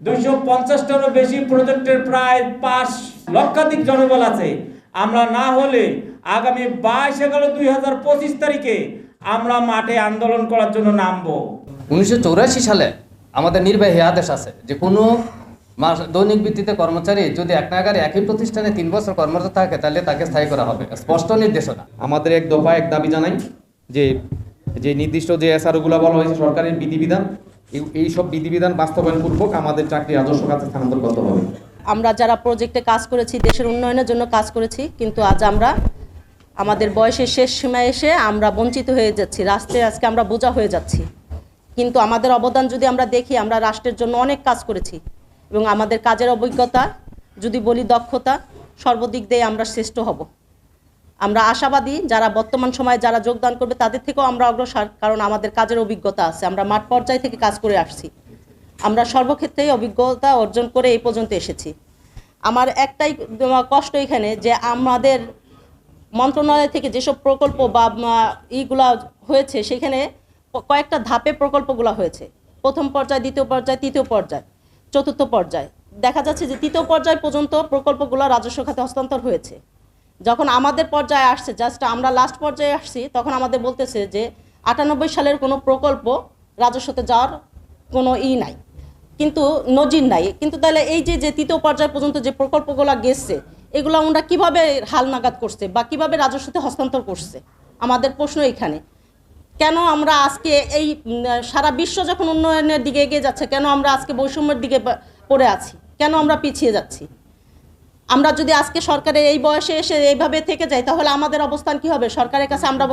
দুইশো পঞ্চাশটারও বেশি প্রজেক্টের প্রায় পাঁচ লক্ষাধিক জনবল আছে। আমরা না হলে আগামী বাইশ এগারো দুই হাজার পঁচিশ তারিখে আমরা মাঠে আন্দোলন করার জন্য নামবো। উনিশশো চৌরাশি সালে আমাদের নির্বাহী আদেশ আছে যে কোনো মাস দৈনিক ভিত্তিতে কর্মচারী যদি এক নাগারে একই প্রতিষ্ঠানে তিন বছর কর্মরত থাকে তাহলে তাকে স্থায়ী করা হবে। স্পষ্ট নির্দেশনা। আমাদের এক দফা এক দাবি জানাই যে যে নির্দিষ্ট যে এসআরওগুলো বলা হয়েছে সরকারের বিধিবিধান এই- সব বিধিবিধান বাস্তবায়ন পূর্বক আমাদের চাকরি আদর্শ কাছে স্থানান্তর করতে হবে। আমরা যারা প্রজেক্টে কাজ করেছি, দেশের উন্নয়নের জন্য কাজ করেছি, কিন্তু আজ আমরা, আমাদের বয়সের শেষ সীমায় এসে আমরা বঞ্চিত হয়ে যাচ্ছি। রাষ্ট্রে আজকে আমরা বোঝা হয়ে যাচ্ছি। কিন্তু আমাদের অবদান যদি আমরা দেখি, আমরা রাষ্ট্রের জন্য অনেক কাজ করেছি। এবং আমাদের কাজের অভিজ্ঞতা, যদি বলি দক্ষতা, সর্বদিক দিয়ে আমরা শ্রেষ্ঠ হব। আমরা আশাবাদী যারা বর্তমান সময়ে যারা যোগদান করবে তাদের থেকেও আমরা অগ্রসর, কারণ আমাদের কাজের অভিজ্ঞতা আছে। আমরা মাঠ পর্যায় থেকে কাজ করে আসছি। আমরা সর্বক্ষেত্রেই অভিজ্ঞতা অর্জন করে এই পর্যন্ত এসেছি। আমার একটাই কষ্ট এখানে যে আমাদের মন্ত্রণালয় থেকে যেসব প্রকল্প বা ইগুলা হয়েছে, সেখানে কয়েকটা ধাপে প্রকল্পগুলো হয়েছে। প্রথম পর্যায়, দ্বিতীয় পর্যায়, তৃতীয় পর্যায়, চতুর্থ পর্যায়। দেখা যাচ্ছে যে তৃতীয় পর্যায় পর্যন্ত প্রকল্পগুলো রাজস্ব খাতে হস্তান্তর হয়েছে। যখন আমাদের পর্যায়ে আসছে জাস্ট আমরা লাস্ট পর্যায়ে আসছি, তখন আমাদের বলতেছে যে আটানব্বই সালের কোনো প্রকল্প রাজস্বতে যাওয়ার কোনো ই নাই। কিন্তু নজির নাই। কিন্তু তাহলে এই যে যে তৃতীয় পর্যায় পর্যন্ত যে প্রকল্পগুলো গেছে, এগুলো আমরা কীভাবে হাল নাগাদ করছে বা কীভাবে রাজস্বতে হস্তান্তর করছে? আমাদের প্রশ্ন এখানে। কেন আমরা আজকে এই সারা বিশ্ব যখন উন্নয়নের দিকে এগিয়ে যাচ্ছে, কেন আমরা আজকে বৈষম্যের দিকে পড়ে আছি? কেন আমরা পিছিয়ে যাচ্ছি? আমরা যদি আজকে সরকারের এই বয়সে এসে এইভাবে থেকে যাই, তাহলে আমাদের অবস্থান কি হবে? সরকারের কাছে আমরা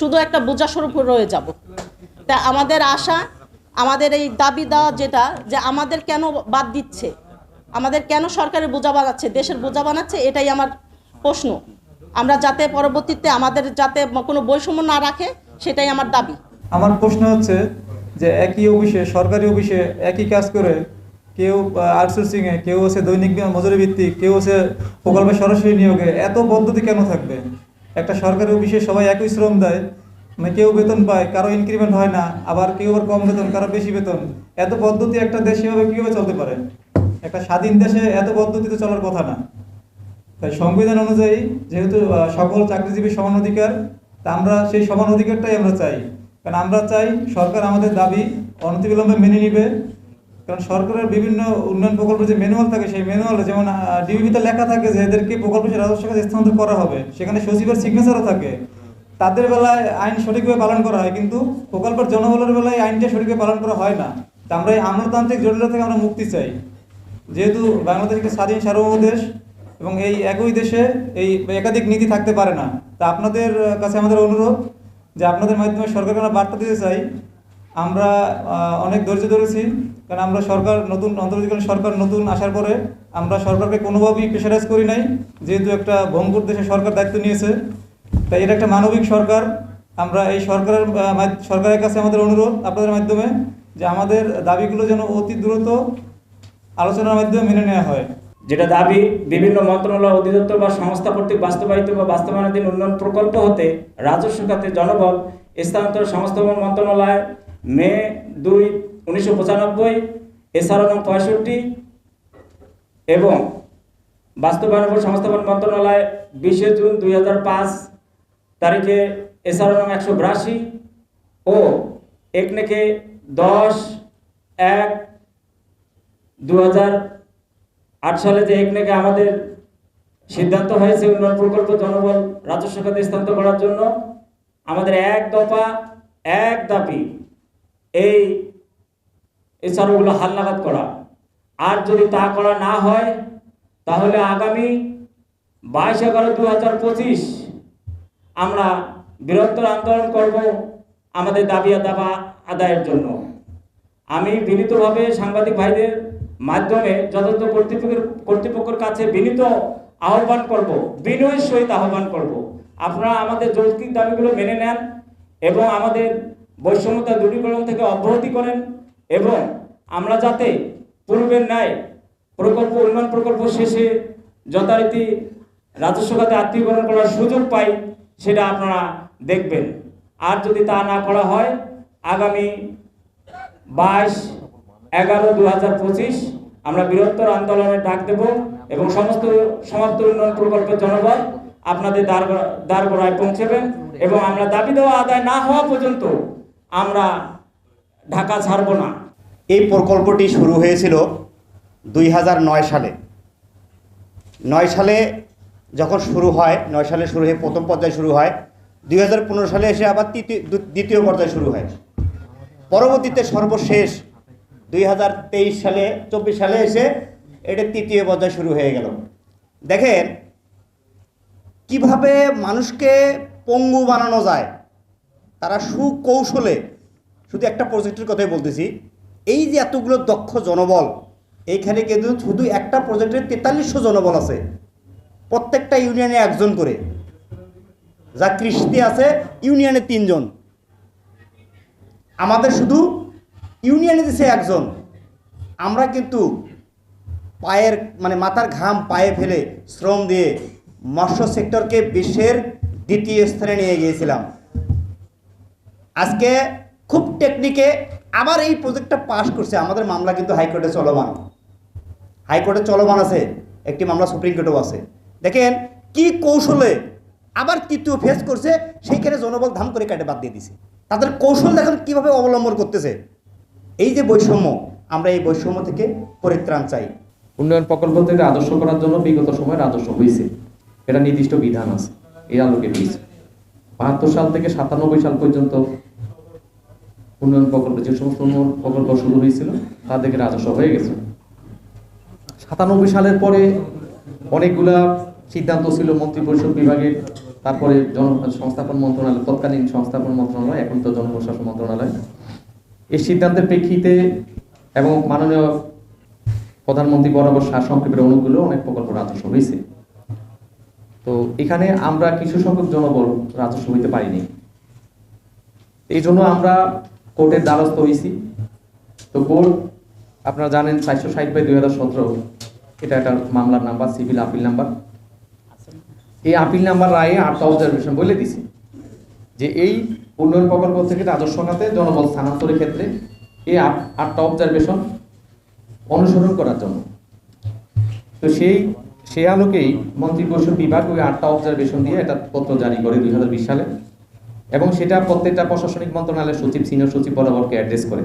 শুধু একটা বোঝা স্বরূপ রয়ে যাব। তা আমাদের আশা, আমাদের এই দাবি দেওয়া যেটা, যে আমাদের কেন বাদ দিচ্ছে? আমাদের কেন সরকারের বোঝা বানাচ্ছে? দেশের বোঝা বানাচ্ছে? এটাই আমার প্রশ্ন। আমরা যাতে পরবর্তীতে আমাদের যাতে কোনো বৈষম্য না রাখে, সেটাই আমার দাবি। আমার প্রশ্ন হচ্ছে যে একই অফিসে, সরকারি অফিসে একই কাজ করে কেউ আউটসোর্সিংয়ে কেউ হচ্ছে দৈনিক মজুরি ভিত্তিক কেউ হচ্ছে প্রকল্পে সরাসরি নিয়োগে, এত পদ্ধতি কেন থাকবে? একটা সরকারি অফিসে সবাই একই শ্রম দেয় মানে কেউ বেতন পায়, কারও ইনক্রিমেন্ট হয় না, আবার কেউ আবার কম বেতন, কারও বেশি বেতন। এত পদ্ধতি একটা দেশে হবে কীভাবে চলতে পারে? একটা স্বাধীন দেশে এত পদ্ধতি তো চলার কথা না। তাই সংবিধান অনুযায়ী যেহেতু সকল চাকরিজীবী সমান অধিকার, তা আমরা সেই সমান অধিকারটাই আমরা চাই। কারণ আমরা চাই সরকার আমাদের দাবি অনতিবিলম্বে মেনে নিবে কারণ সরকারের বিভিন্ন উন্নয়ন প্রকল্পের যে ম্যানুয়াল থাকে, সেই ম্যানুয়ালে যেমন ডিবিতে লেখা থাকে যে এদেরকে প্রকল্প রাজস্ব কাজে স্থানান্তর করা হবে, সেখানে সচিবের সিগনেচারও থাকে। তাদের বেলায় আইন সঠিকভাবে পালন করা হয়, কিন্তু প্রকল্পের জনবলের বেলায় আইনটা সঠিকভাবে পালন করা হয় না। তা আমরা এই আমলাতান্ত্রিক জটিলতা থেকে আমরা মুক্তি চাই। যেহেতু বাংলাদেশ একটি স্বাধীন সার্বভৌম দেশ এবং এই একই দেশে এই একাধিক নীতি থাকতে পারে না। তা আপনাদের কাছে আমাদের অনুরোধ যে আপনাদের মাধ্যমে সরকারকে আমরা বার্তা দিতে চাই আমরা অনেক ধৈর্য ধরেছি, কারণ আমরা সরকার নতুন, অন্তর্বর্তীকালীন সরকার নতুন আসার পরে আমরা সরকারকে কোনোভাবেই প্রেশারাইজ করি নাই, যেহেতু একটা ভঙ্গুর দেশে সরকার দায়িত্ব নিয়েছে। তাই এটা একটা মানবিক সরকার। আমরা এই সরকারের সরকারের কাছে আমাদের অনুরোধ আপনাদের মাধ্যমে যে আমাদের দাবিগুলো যেন অতি দ্রুত আলোচনার মাধ্যমে মেনে নেওয়া হয়। যেটা দাবি, বিভিন্ন মন্ত্রণালয়, অধিদপ্তর বা সংস্থা কর্তৃক বাস্তবায়িত বা বাস্তবায়নাধীন উন্নয়ন প্রকল্প হতে রাজস্ব খাতে জনবল, স্থানান্তর সংস্থাপন মন্ত্রণালয় মে দুই উনিশশো পঁচানব্বই এছাড়া নং পঁয়ষট্টি, এবং বাস্তবায়ন ও সংস্থাপন মন্ত্রণালয় বিশে জুন দুই হাজার পাঁচ তারিখে এছাড়া নং একশো বিরাশি ও একনেকে দশ এক দু আট সালে যে একনেকে আমাদের সিদ্ধান্ত হয়েছে উন্নয়ন প্রকল্প জনবল রাজস্ব খাতে স্থানান্তর করার জন্য, আমাদের এক দফা, এক দাবি এই এছাড়াগুলো হালনাগাদ করা। আর যদি তা করা না হয়, তাহলে আগামী বাইশ এগারো দু হাজার পঁচিশ আমরা বৃহত্তর আন্দোলন করব আমাদের দাবি দাবা আদায়ের জন্য। আমি বিনীতভাবে সাংবাদিক ভাইদের মাধ্যমে যথাযথ কর্তৃপক্ষের কর্তৃপক্ষের কাছে বিনীত আহ্বান করব, বিনয়ের সহিত আহ্বান করব। আপনারা আমাদের যৌক্তিক দাবিগুলো মেনে নেন এবং আমাদের বৈষম্যতা দূরীকরণ থেকে অব্যাহতি করেন এবং আমরা যাতে পূর্বের ন্যায় প্রকল্প, উন্নয়ন প্রকল্প শেষে যথারীতি রাজস্ব খাতে আত্মীয়করণ করার সুযোগ পাই, সেটা আপনারা দেখবেন। আর যদি তা না করা হয়, আগামী বাইশ এগারো দু আমরা বৃহত্তর আন্দোলনের ডাক দেব এবং সমস্ত সমাপ্ত উন্নয়ন প্রকল্পের জনবল আপনাদের দ্বার দ্বারগোড়ায় পৌঁছবেন এবং আমরা দাবি দেওয়া আদায় না হওয়া পর্যন্ত আমরা ঢাকা ছাড়ব না। এই প্রকল্পটি শুরু হয়েছিল দুই নয় সালে। নয় সালে যখন শুরু হয়, নয় সালে শুরু হয়ে প্রথম পর্যায়ে শুরু হয়, দুই হাজার পনেরো সালে এসে আবার দ্বিতীয় পর্যায়ে শুরু হয়। পরবর্তীতে সর্বশেষ দুই হাজার তেইশ সালে, চব্বিশ সালে এসে এটা তৃতীয় পর্যায়ে শুরু হয়ে গেল। দেখেন, কীভাবে মানুষকে পঙ্গু বানানো যায় তারা সুকৌশলে, শুধু একটা প্রজেক্টের কথাই বলতেছি, এই যে এতগুলো দক্ষ জনবল, এইখানে কিন্তু শুধু একটা প্রজেক্টের তেতাল্লিশশো জনবল আছে, প্রত্যেকটা ইউনিয়নে একজন করে। যা কৃষ্টি আছে, ইউনিয়নে তিনজন। আমাদের শুধু ইউনিয়নে দিছে একজন। আমরা কিন্তু পায়ের মানে মাথার ঘাম পায়ে ফেলে শ্রম দিয়ে মৎস্য সেক্টরকে বিশ্বের দ্বিতীয় স্থানে নিয়ে গিয়েছিলাম। আজকে খুব টেকনিকে আবার এই প্রজেক্টটা পাস করছে। আমাদের মামলা কিন্তু হাইকোর্টে চলমান। হাইকোর্টে চলমান আছে। একটি মামলা সুপ্রিম কোর্টেও আছে। দেখেন, কি কৌশলে আবার তৃতীয় ফেস করছে, সেইখানে জনবল ধাম করে কাটে বাদ দিয়ে দিছে। তাদের কৌশল দেখেন কীভাবে অবলম্বন করতেছে? এই যে বৈষম্য, আমরা এই বৈষম্য থেকে পরিত্রাণ চাই। উন্নয়ন প্রকল্প থেকে আদর্শ করার জন্য বিগত সময়ের আদর্শ হয়েছে এটা নির্দিষ্ট বিধান আছে। এই আলোকে হয়েছে বাহাত্তর সাল থেকে সাতানব্বই সাল পর্যন্ত উন্নয়ন প্রকল্প, যে সমস্ত উন্নয়ন প্রকল্প শুরু হয়েছিল, তা থেকে রাজস্ব হয়ে গেছে। সাতানব্বই সালের পরে অনেকগুলা সিদ্ধান্ত ছিল মন্ত্রিপরিষদ বিভাগে, তারপরে জন, সংস্থাপন মন্ত্রণালয়, তৎকালীন সংস্থাপন মন্ত্রণালয়, এখন তো জনপ্রশাসন মন্ত্রণালয়। এই সিদ্ধান্তের প্রেক্ষিতে এবং মাননীয় প্রধানমন্ত্রী বরাবর সার সংক্ষেপের অনুগুলো অনেক প্রকল্প রাজস্ব হয়েছে। তো এখানে আমরা কিছু সংখ্যক জনবল রাজস্ব হইতে পারিনি। এই জন্য আমরা কোর্টের দ্বারস্থ হয়েছি তো কোর্ট, আপনারা জানেন চারশো ষাট বাই দুই হাজার সতেরো, এটা একটা মামলার নাম্বার, সিভিল আপিল নাম্বার। এই আপিল নাম্বার রায়ে আটটা অবজারভেশন বলে দিছি যে এই উন্নয়ন প্রকল্প থেকে রাজস্ব খাতে জনবল স্থানান্তরের ক্ষেত্রে এই আটটা অবজারভেশন অনুসরণ করার জন্য। তো সেই সে আলোকেই মন্ত্রী পরিষদ বিভাগ ওই আটটা অবজারভেশন দিয়ে একটা পত্র জারি করে দু হাজার বিশ সালে। এবং সেটা প্রত্যেকটা প্রশাসনিক মন্ত্রণালয়ের সচিব সিনিয়র সচিব বরাবরকে অ্যাড্রেস করে।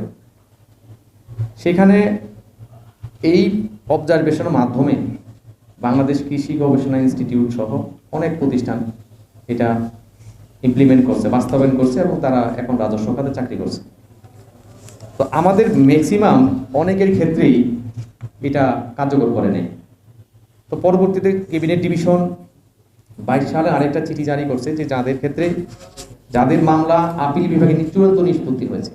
সেখানে এই অবজারভেশনের মাধ্যমে বাংলাদেশ কৃষি গবেষণা ইনস্টিটিউট সহ অনেক প্রতিষ্ঠান এটা ইমপ্লিমেন্ট করছে, বাস্তবায়ন করছে এবং তারা এখন রাজস্ব খাতে চাকরি করছে। তো আমাদের ম্যাক্সিমাম অনেকের ক্ষেত্রেই এটা কার্যকর করে নেই। তো পরবর্তীতে ক্যাবিনেট ডিভিশন বাইশ সালে আরেকটা চিঠি জারি করছে যে যাদের ক্ষেত্রে, যাদের মামলা আপিল বিভাগে চূড়ান্ত নিষ্পত্তি হয়েছে,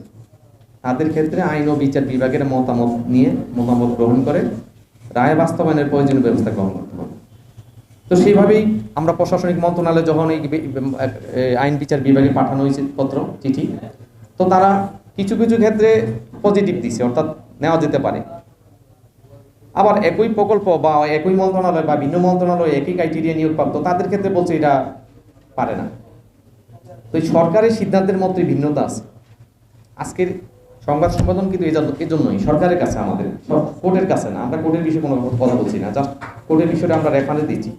তাদের ক্ষেত্রে আইন ও বিচার বিভাগের মতামত নিয়ে মতামত গ্রহণ করে, রায় বাস্তবায়নের প্রয়োজনীয় ব্যবস্থা গ্রহণ করতে হবে। তো সেইভাবেই আমরা প্রশাসনিক মন্ত্রণালয়ে যখন এই আইন বিচার বিভাগে পাঠানো হয়েছে পত্র, চিঠি, তো তারা কিছু কিছু ক্ষেত্রে পজিটিভ দিছে, অর্থাৎ নেওয়া যেতে পারে। আবার একই প্রকল্প বা একই মন্ত্রণালয় বা ভিন্ন মন্ত্রণালয় একই ক্রাইটেরিয়া নিয়োগপ্রাপ্ত তাদের ক্ষেত্রে বলছে এটা পারে না। তো এই সরকারের সিদ্ধান্তের মধ্যে ভিন্নতা আছে। আজকের সংবাদ সম্পাদন কিন্তু এই জন্য- এই জন্যই, সরকারের কাছে আমাদের কোর্টের কাছে না, আমরা কোর্টের বিষয়ে কোনো কথা বলছি না, জাস্ট কোর্টের বিষয়টা আমরা রেফারেন্স দিচ্ছি।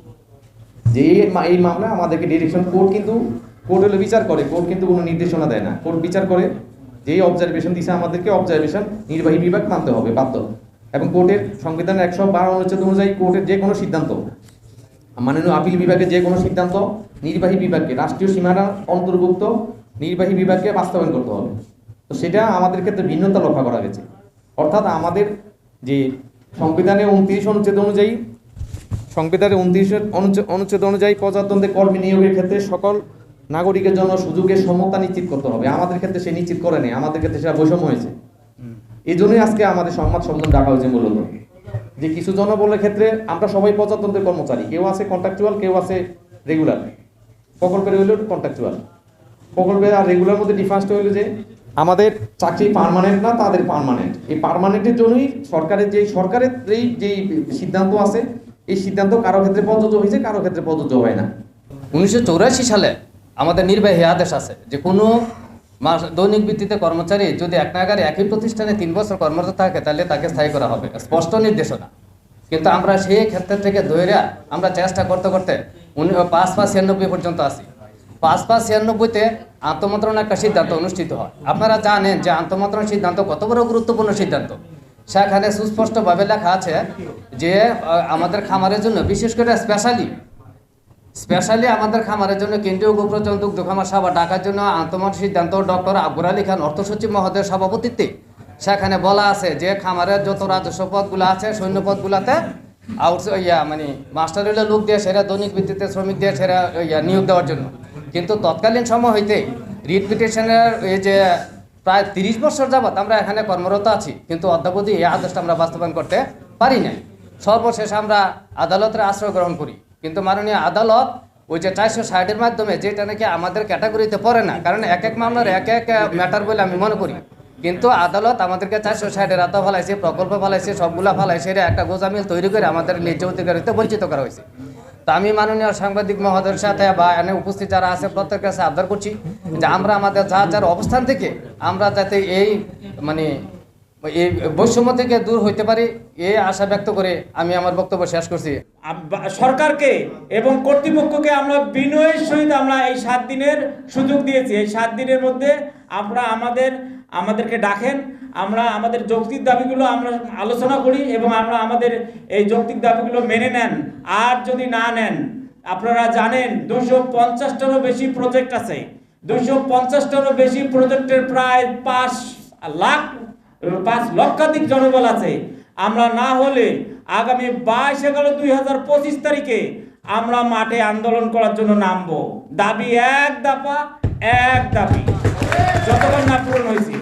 যে এই মামলা আমাদেরকে ডিরেকশন কোর্ট কিন্তু, কোর্ট হলে বিচার করে, কোর্ট কিন্তু কোনো নির্দেশনা দেয় না। কোর্ট বিচার করে যেই অবজারভেশন দিছে আমাদেরকে অবজারভেশন নির্বাহী বিভাগ মানতে হবে, বাধ্য। এবং কোর্টের সংবিধানের একশো বারো অনুচ্ছেদ অনুযায়ী কোর্টের যে কোনো সিদ্ধান্ত, মাননীয় আপিল বিভাগের যে কোনো সিদ্ধান্ত নির্বাহী বিভাগকে, রাষ্ট্রীয় সীমানা অন্তর্ভুক্ত নির্বাহী বিভাগকে বাস্তবায়ন করতে হবে। তো সেটা আমাদের ক্ষেত্রে ভিন্নতা লক্ষ্য করা গেছে। অর্থাৎ আমাদের যে সংবিধানে উনত্রিশ অনুচ্ছেদ অনুযায়ী, সংবিধানের উনত্রিশ অনুচ্ছেদ অনুযায়ী প্রজাতন্ত্রে কর্মী নিয়োগের ক্ষেত্রে সকল নাগরিকের জন্য সুযোগের সমতা নিশ্চিত করতে হবে। আমাদের ক্ষেত্রে সে নিশ্চিত করে নেই। আমাদের ক্ষেত্রে সেটা বৈষম্য হয়েছে। এই জন্যই আজকে আমাদের সংবাদ সম্মেলন ডাকা হয়েছে মূলত। যে কিছু জনবলের ক্ষেত্রে আমরা সবাই প্রজাতন্ত্রের কর্মচারী। কেউ আছে কন্ট্রাকচুয়াল কেউ আছে রেগুলার প্রকল্পের হইল কন্ট্রাকচুয়াল প্রকল্পের আর রেগুলার মধ্যে ডিফারেন্সটা হইল যে, আমাদের চাকরি পার্মানেন্ট না, তাদের পার্মানেন্ট এই পার্মানেন্টের জন্যই সরকারের যে সরকারের এই যেই সিদ্ধান্ত আছে, এই সিদ্ধান্ত কারও ক্ষেত্রে প্রযোজ্য হয়েছে, কারও ক্ষেত্রে প্রযোজ্য হয় না। উনিশশো সালে আমাদের নির্বাহী আদেশ আছে যে কোনো মাস দৈনিক ভিত্তিতে কর্মচারী যদি এক নাগারে একই প্রতিষ্ঠানে তিন বছর কর্মরত থাকে, তাহলে তাকে স্থায়ী করা হবে। স্পষ্ট নির্দেশনা। কিন্তু আমরা সেই ক্ষেত্র থেকে ধৈর্য আমরা চেষ্টা করতে করতে উনি পাঁচ পাঁচ ছিয়ানব্বই পর্যন্ত আসি পাঁচ পাঁচ ছিয়ানব্বইতে আন্তমন্ত্রণ একটা সিদ্ধান্ত অনুষ্ঠিত হয়। আপনারা জানেন যে আন্তমন্ত্রণ সিদ্ধান্ত কত বড় গুরুত্বপূর্ণ সিদ্ধান্ত। সেখানে সুস্পষ্টভাবে লেখা আছে যে আমাদের খামারের জন্য বিশেষ করে স্পেশালি স্পেশালি আমাদের খামারের জন্য কেন্দ্রীয় গোপ্রচন দুগ্ধ খামার সভা ডাকার জন্য আন্তমত সিদ্ধান্ত ডক্টর আকবর আলী খান অর্থ সচিব মহোদয়ের সভাপতিত্বে। সেখানে বলা আছে যে খামারের যত রাজস্ব পদগুলো আছে, সৈন্য পদগুলোতে আউট ইয়া মানে মাস্টার লোক দিয়ে সেরা, দৈনিক ভিত্তিতে শ্রমিক দিয়ে সেরা ইয়া, নিয়োগ দেওয়ার জন্য। কিন্তু তৎকালীন সময় হইতে রিট পিটিশনের এই যে প্রায় তিরিশ বছর যাবৎ আমরা এখানে কর্মরত আছি, কিন্তু অদ্যাবধি এই আদেশটা আমরা বাস্তবায়ন করতে পারি নাই। সর্বশেষ আমরা আদালতের আশ্রয় গ্রহণ করি। কিন্তু মাননীয় আদালত ওই যে চারশো ষাটের মাধ্যমে যেটা নাকি আমাদের ক্যাটাগরিতে পড়ে না, কারণ এক এক মামলার এক এক ম্যাটার বলে আমি মনে করি। কিন্তু আদালত আমাদেরকে চারশো ষাটের আতা ফেলাইছে, প্রকল্প ফেলাইছে, সবগুলা ফেলাইছে একটা গোজামিল তৈরি করে আমাদের ন্যায্য অধিকারিতে বঞ্চিত করা হয়েছে। তো আমি মাননীয় সাংবাদিক মহোদয়ের সাথে বা এনে উপস্থিত যারা আছে, প্রত্যেকের কাছে আবদার করছি যে আমরা আমাদের যা যার অবস্থান থেকে আমরা যাতে এই মানে এই বৈষম্য থেকে দূর হইতে পারি, এ আশা ব্যক্ত করে আমি আমার বক্তব্য শেষ করছি। সরকারকে এবং কর্তৃপক্ষকে আমরা বিনয়ের সহিত আমরা এই সাত দিনের সুযোগ দিয়েছি। এই সাত দিনের মধ্যে আমরা আমাদের, আমাদেরকে ডাকেন, আমরা আমাদের যৌক্তিক দাবিগুলো আমরা আলোচনা করি এবং আমরা আমাদের এই যৌক্তিক দাবিগুলো মেনে নেন। আর যদি না নেন, আপনারা জানেন দুশো পঞ্চাশটারও বেশি প্রজেক্ট আছে। দুশো পঞ্চাশটারও বেশি প্রজেক্টের প্রায় পাঁচ লাখ পাঁচ লক্ষাধিক জনবল আছে। আমরা না হলে আগামী বাইশ এগারো দুই হাজার পঁচিশ তারিখে আমরা মাঠে আন্দোলন করার জন্য নামবো। দাবি এক দাপা এক দাবি। যতক্ষণ না পূরণ হয়েছে।